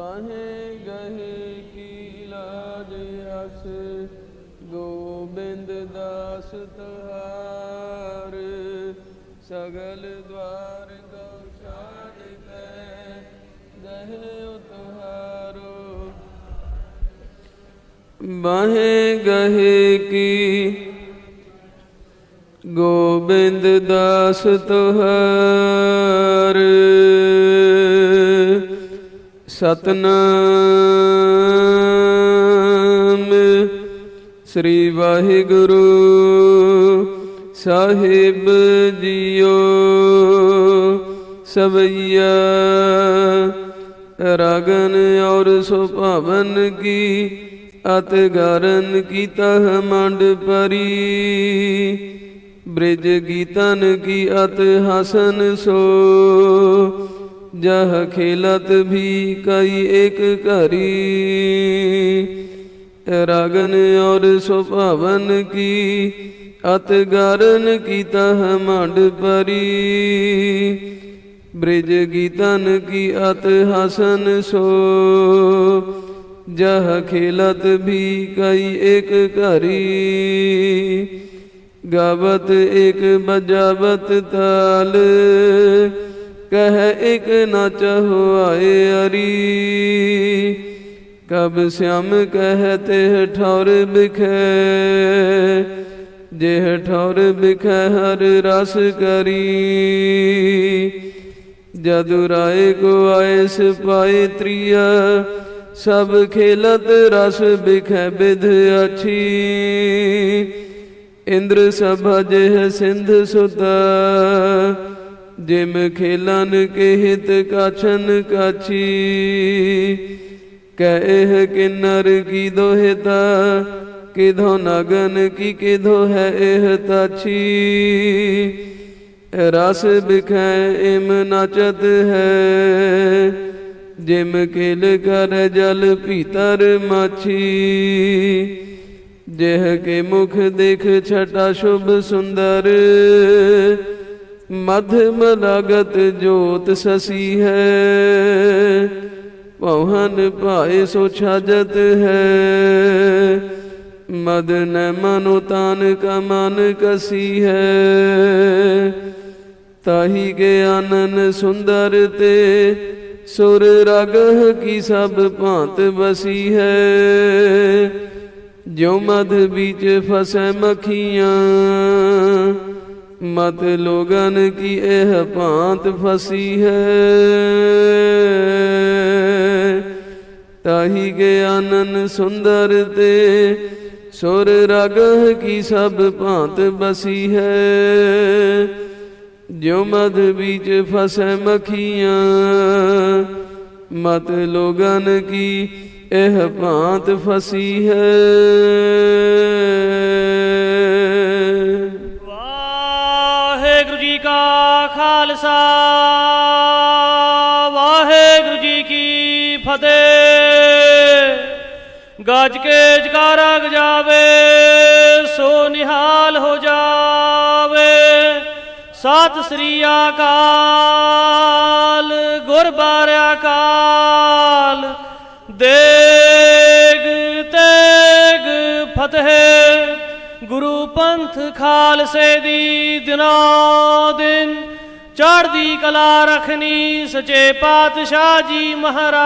ਬਾਹੇ ਗਹੇ ਕੀ ਲਾਜ ਅਸ ਗੋਬਿੰਦ ਦਾਸ ਤੁਹਾਰ। ਸਗਲ ਦਵਾਰ ਗਉ ਛਾੜ ਕੇ ਗਹਿ ਬਾਹੇ ਗਹੇ ਕੀ ਗੋਬਿੰਦ ਦਾਸ ਤੁਹਾਰ। ਸਤਨਾਮ। ਸ੍ਰੀ ਵਾਹਿਗੁਰੂ ਸਾਹਿਬ ਜੀਓ, ਸਵਈਆ ਰਗਨ ਔਰ ਸੁਭਾਵਨ ਕੀ, ਅਤ ਗਰਨ ਕੀ ਤਹ ਮੰਡ ਪਰੀ। ਬ੍ਰਿਜ ਗੀਤਨ ਕੀ ਅਤ ਹਸਨ ਸੋ ਜਹ ਖੇਲਤ ਵੀ ਕਈ ਇੱਕ ਘਰੀ। ਰਗਨ ਔਰ ਸੁਭਾਵਨ ਕੀ, ਅਤ ਗਰਨ ਕੀ ਤਹ ਮੰਡ ਪਰੀ। ਬ੍ਰਿਜ ਗੀਤਨ ਕੀ ਅਤ ਹਸਨ ਸੋ। ਜਹ ਖੇਲਤ ਵੀ ਕਈ ਇੱਕ ਘਰੀ। ਗਾਵਤ ਇੱਕ ਬਜਾਵਤ ਤਾਲ। ਕਹ ਇਕ ਨਚ ਹੋਆਏ ਅਰੀ। ਕਬ ਸਿਆਮ ਕਹਤੇ ਠੌਰ ਬਿਖੈ ਜਿਹ ਠੌਰ ਬਿਖੈ ਹਰ ਰਸ ਕਰੀ। ਜਦੁ ਰਾਏ ਕੋ ਆਏ ਸਿਪਾਈ ਤ੍ਰਿਆ ਸਭ ਖੇਲਤ ਰਸ ਬਿਖੈ ਬਿਧ ਅਛੀ। ਇੰਦਰ ਸਭਾ ਜਿਹ ਸਿੰਧ ਸੁਤਾ ਜਿਮ ਖੇਲਨ ਕੇ ਹਿਤ ਕਾਛਨ ਕਾਛੀ, ਕਹਿ ਕਿਨਰ ਕੀ ਦੋਹਿਤਾ ਕਿਧੋ ਨਗਨ ਕੀ ਕਿਧੋ ਹੈ ਇਹ ਤਾਛੀ। ਰਸ ਬਿਖੈ ਇਮ ਨਚਤ ਹੈ, ਜਿਮ ਕਿਲ ਕਰ ਜਲ ਭੀਤਰ ਮਾਛੀ। ਜਿਹ ਕੇ ਮੁਖ ਦੇਖ ਛਟਾ ਸ਼ੁਭ ਸੁੰਦਰ ਮਧਮ ਲਗਤ ਜੋਤ ਸਸੀ ਹੈ ਪਵਨ ਭਾਏ ਸੋ ਛਜਤ ਹੈ ਮਦਨ ਮਨੁ ਤਾਨ ਕਾ ਮਨ ਕਸੀ ਹੈ ਤਾਹੀ ਗਿਆਨਨ ਸੁੰਦਰ ਤੇ ਸੁਰ ਰਗਹ ਕੀ ਸਭ ਭਾਂਤ ਵਸੀ ਹੈ ਜੋ ਮਧ ਵਿੱਚ ਫਸੈ ਮਖੀਆਂ ਮਤ ਲੋਗਨ ਕੀ ਇਹ ਭਾਂਤ ਫਸੀ ਹੈ? ਤਾਹੀ ਗਿਆਨਨ ਸੁੰਦਰ ਤੇ ਸੁਰ ਰਗਹ ਕੀ ਸਭ ਭਾਂਤ ਬਸੀ ਹੈ? ਜੋ ਮਦ ਵਿੱਚ ਫਸੈ ਮਖੀਆਂ, ਮਤ ਲੋਗਨ ਕੀ ਇਹ ਭਾਂਤ ਫਸੀ ਹੈ? ਕਾ ਖਾਲਸਾ। ਵਾਹਿਗੁਰੂ ਜੀ ਕੀ ਫਤਿਹ। ਗੱਜ ਕੇ ਜਕਾਰਾ ਗਜਾਵੇ ਸੋ ਨਿਹਾਲ ਹੋ ਜਾਵੇ। ਸਤਿ ਸ੍ਰੀ ਅਕਾਲ ਗੁਰ ਬਾਰਿਆ ਕਾਲ ਦੇਗ ਤੇਗ ਫਤਿਹ। ਗੁਰੂ ਪੰਥ ਖਾਲਸੇ ਦੀ ਦਿਨੋ ਦਿਨ ਚੜ੍ਹਦੀ ਕਲਾ ਰਖਨੀ ਸਚੇ ਪਾਤਸ਼ਾਹ ਜੀ ਮਹਾਰਾਜ।